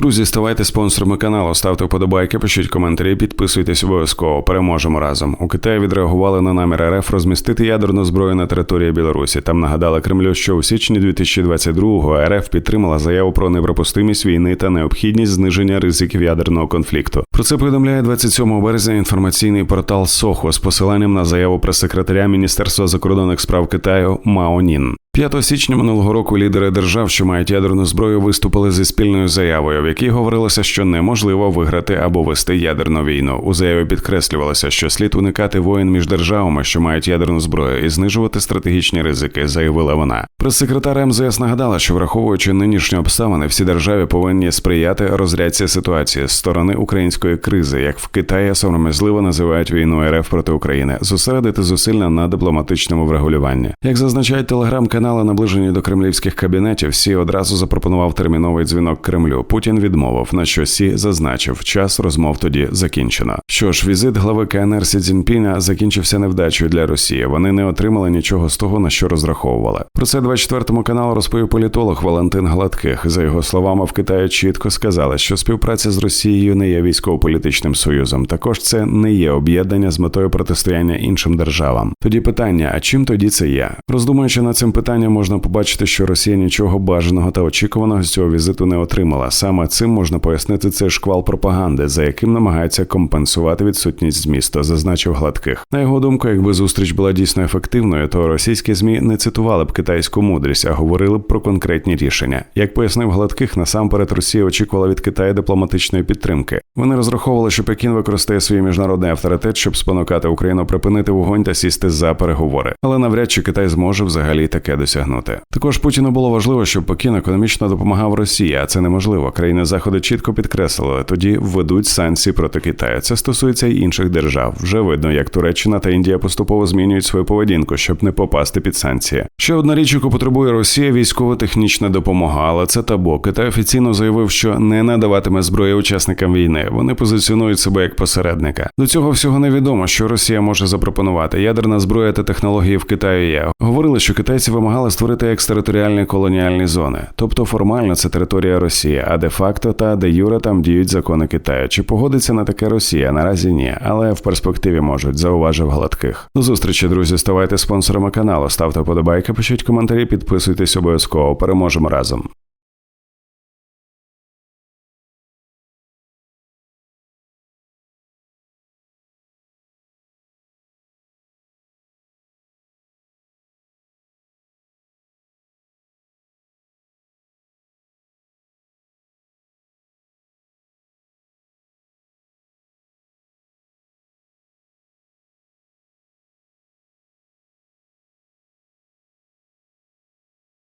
Друзі, ставайте спонсорами каналу, ставте вподобайки, пишіть коментарі, підписуйтесь обов'язково. Переможемо разом. У Китаї відреагували на намір РФ розмістити ядерну зброю на території Білорусі. Там нагадали Кремлю, що у січні 2022-го РФ підтримала заяву про неприпустимість війни та необхідність зниження ризиків ядерного конфлікту. Про це повідомляє 27 березня інформаційний портал Сохо з посиланням на заяву прес-секретаря Міністерства закордонних справ Китаю Мао Нін. 5 січня минулого року лідери держав, що мають ядерну зброю, виступили зі спільною заявою, в якій говорилося, що неможливо виграти або вести ядерну війну. У заяві підкреслювалося, що слід уникати воєн між державами, що мають ядерну зброю, і знижувати стратегічні ризики, заявила вона. Прес-секретар МЗС нагадала, що враховуючи нинішні обставини, всі держави повинні сприяти розрядці ситуації з сторони української кризи, як в Китаї сором'язливо називають війну РФ проти України, зосередити зусилля на дипломатичному врегулюванні. Як зазначають телеграм-канали, наближені до кремлівських кабінетів, Сі одразу запропонував терміновий дзвінок Кремлю. Путін відмовив, на що Сі зазначив, час розмов тоді закінчено. Що ж, візит глави КНР Сі Цзіньпіня закінчився невдачею для Росії. Вони не отримали нічого з того, на що розраховували. Про це 24 каналу розповів політолог Валентин Гладких. За його словами, в Китаї чітко сказали, що співпраця з Росією не є військово-політичним союзом. Також це не є об'єднання з метою протистояння іншим державам. Тоді питання: а чим тоді це є? Роздумуючи над цим питанням, можна побачити, що Росія нічого бажаного та очікуваного з цього візиту не отримала. Саме цим можна пояснити цей шквал пропаганди, за яким намагається компенсувати відсутність змісту, зазначив гладких. На його думку, якби зустріч була дійсно ефективною, то російські змі не цитували б китайську мудрість, а говорили б про конкретні рішення. Як пояснив гладких, насамперед Росія очікувала від Китаю дипломатичної підтримки. Вони розраховували, що Пекін використає свій міжнародний авторитет, щоб спонукати Україну припинити вогонь та сісти за переговори. Але навряд чи Китай зможе взагалі таке досягнути. Також Путіну було важливо, щоб Пекін економічно допомагав Росії, а це неможливо. Країни заходу чітко підкреслили, тоді введуть санкції проти Китаю. Це стосується й інших держав. Вже видно, як Туреччина та Індія поступово змінюють свою поведінку, щоб не попасти під санкції. Ще одна річ, яку потребує Росія, військово-технічна допомога, але це табу. Китай офіційно заявив, що не надаватиме зброї учасникам війни. Вони позиціонують себе як посередника. До цього всього невідомо, що Росія може запропонувати. Ядерна зброя та технології в Китаї є. Говорили, що китайці вимагали створити екстериторіальні колоніальні зони, тобто формально це територія Росії, а де факто та де юре там діють закони Китаю. Чи погодиться на таке Росія? Наразі ні, але в перспективі можуть, зауважив гладких. До зустрічі, друзі. Ставайте спонсорами каналу, ставте вподобайки, пишіть коментарі, підписуйтесь обов'язково. Переможемо разом.